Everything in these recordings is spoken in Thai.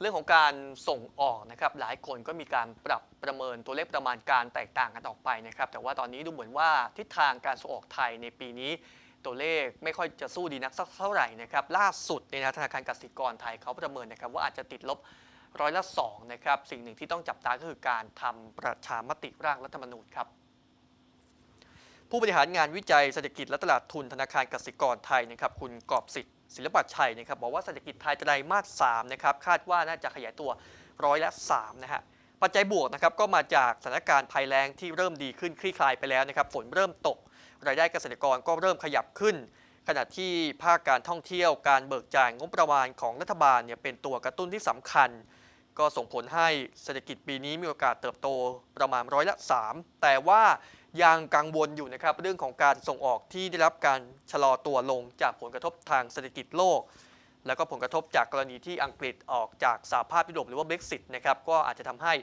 เรื่องของการส่งออกนะครับหลายคนก็มีการปรับประเมินตัวเลขประมาณการแตกต่างกันออกไปนะครับแต่ว่าตอนนี้ดูเหมือนว่าทิศทางการส่งออกไทยในปีนี้ ตัวเลขไม่ค่อยจะสู้ดีนักสักเท่าไหร่นะครับล่าสุดเนี่ยนะธนาคารกสิกรไทยเขาประเมินนะครับว่าอาจจะติดลบร้อยละสองนะครับสิ่งหนึ่งที่ต้องจับตาก็คือการทำประชามติร่างรัฐธรรมนูญครับ ผู้บริหารงานวิจัยเศรษฐกิจและตลาดทุนธนาคารกสิกรไทยนะครับคุณกอบสิทธิ์ศิลปชัยนะครับบอกว่าเศรษฐกิจไทยไตรมาส3นะครับคาดว่าน่าจะขยายตัวร้อยละ3นะฮะปัจจัยบวกนะครับก็มาจากสถานการณ์ภัยแล้งที่เริ่มดีขึ้นคลี่คลายไปแล้วนะครับฝนเริ่มตก รายได้เกษตรกรก็เริ่มขยับขึ้น ขณะที่ภาคการท่องเที่ยวการเบิกจ่ายงบประมาณของรัฐบาลเนี่ยเป็นตัวกระตุ้นที่สำคัญ ก็ส่งผลให้เศรษฐกิจปีนี้มีโอกาสเติบโตประมาณร้อยละ 3 แต่ว่า ยังกังวลอยู่นะครับเรื่องของการส่งออกที่ได้รับการชะลอตัวลงจากผลกระทบทางเศรษฐกิจโลก แล้วก็ผลกระทบจากกรณีที่อังกฤษออกจากสหภาพยุโรปหรือว่า Brexit นะครับก็อาจจะทำให้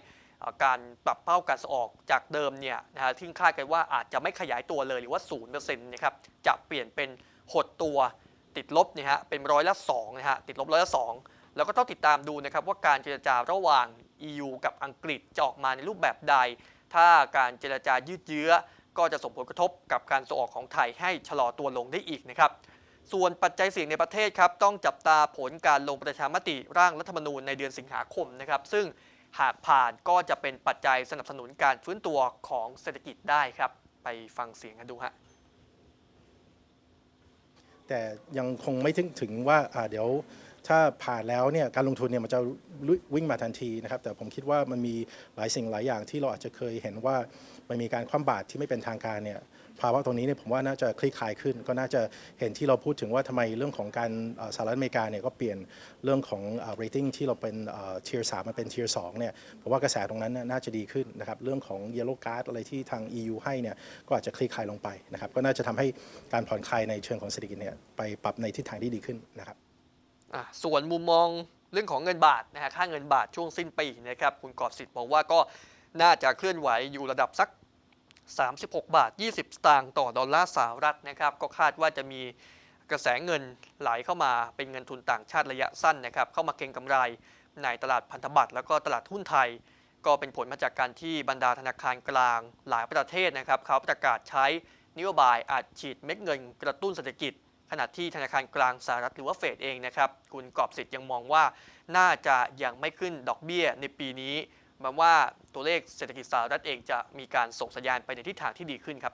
การปรับเป้าการส่งออกจากเดิมเนี่ยนะฮะที่คาดกันว่าอาจจะไม่ขยายตัวเลยหรือว่า0%นะครับจะเปลี่ยนเป็นหดตัวติดลบเนี่ยฮะเป็นร้อยละ2นะฮะติดลบร้อยละ2แล้วก็ต้องติดตามดูนะครับว่าการเจรจาระหว่าง EU กับอังกฤษจะออกมาในรูปแบบใด ถ้าการเจรจายืดเยื้อ ก็จะส่งผลกระทบกับการส่งออกของไทยให้ชะลอตัวลงได้อีกนะครับส่วนปัจจัยเสี่ยงในประเทศครับต้องจับตาผลการลงประชามติร่างรัฐธรรมนูญในเดือนสิงหาคมนะครับ ซึ่งหากผ่านก็จะเป็นปัจจัยสนับสนุนการฟื้นตัวของเศรษฐกิจได้ครับ ไปฟังเสียงกันดูฮะแต่ยังคงไม่ถึงถึงว่าอ่าเดี๋ยว ถ้าผ่านแล้วเนี่ยการลงทุนเนี่ยมันจะวิ่งมาทันทีนะครับแต่ผมคิดว่ามันมีหลายสิ่งหลายอย่างที่เราอาจจะเคยเห็นว่ามันมีการคว่ำบาตรที่ไม่เป็นทางการเนี่ยภาวะตรงนี้เนี่ยผมว่าน่าจะคลี่คลายขึ้น ก็น่าจะเห็นที่เราพูดถึงว่าทำไมเรื่องของการสหรัฐอเมริกาเนี่ยก็เปลี่ยนเรื่องของเอ่อ rating ที่เราเป็นเอ่อ tier 3มาเป็น tier 2เนี่ยผมว่ากระแสตรงนั้นน่าจะดีขึ้นนะครับเรื่องของ yellow card อะไรที่ทาง EU ให้เนี่ยก็อาจจะคลี่คลายลงไปนะครับก็น่าจะทำให้การผ่อนคลายในเชิงของเศรษฐกิจเนี่ยไปปรับในทิศทางที่ดีขึ้นนะครับ ส่วนมุมมองเรื่องของเงินบาทนะฮะค่าเงินบาทช่วงสิ้นปีนะครับคุณกอบสิทธิ์บอกว่าก็น่าจะเคลื่อนไหวอยู่ระดับสัก 36 บาท 20 สตางค์ต่อดอลลาร์สหรัฐนะครับก็คาดว่าจะมีกระแสเงินไหลเข้ามาเป็นเงินทุนต่างชาติระยะสั้นนะครับเข้ามาเก็งกำไรในตลาดพันธบัตรแล้วก็ตลาดหุ้นไทย ก็เป็นผลมาจากการที่บรรดาธนาคารกลางหลายประเทศนะครับเขาประกาศใช้นโยบายอัดฉีดเม็ดเงินกระตุ้นเศรษฐกิจ ขณะที่ธนาคารกลางสหรัฐหรือว่าเฟดเองนะครับ คุณกอบสิทธิ์ยังมองว่าน่าจะยังไม่ขึ้นดอกเบี้ยในปีนี้หมาว่าตัวเลขเศรษฐกิจสหรัฐเองจะมีการส่งสัญญาณไปในทิศทางที่ดีขึ้นครับ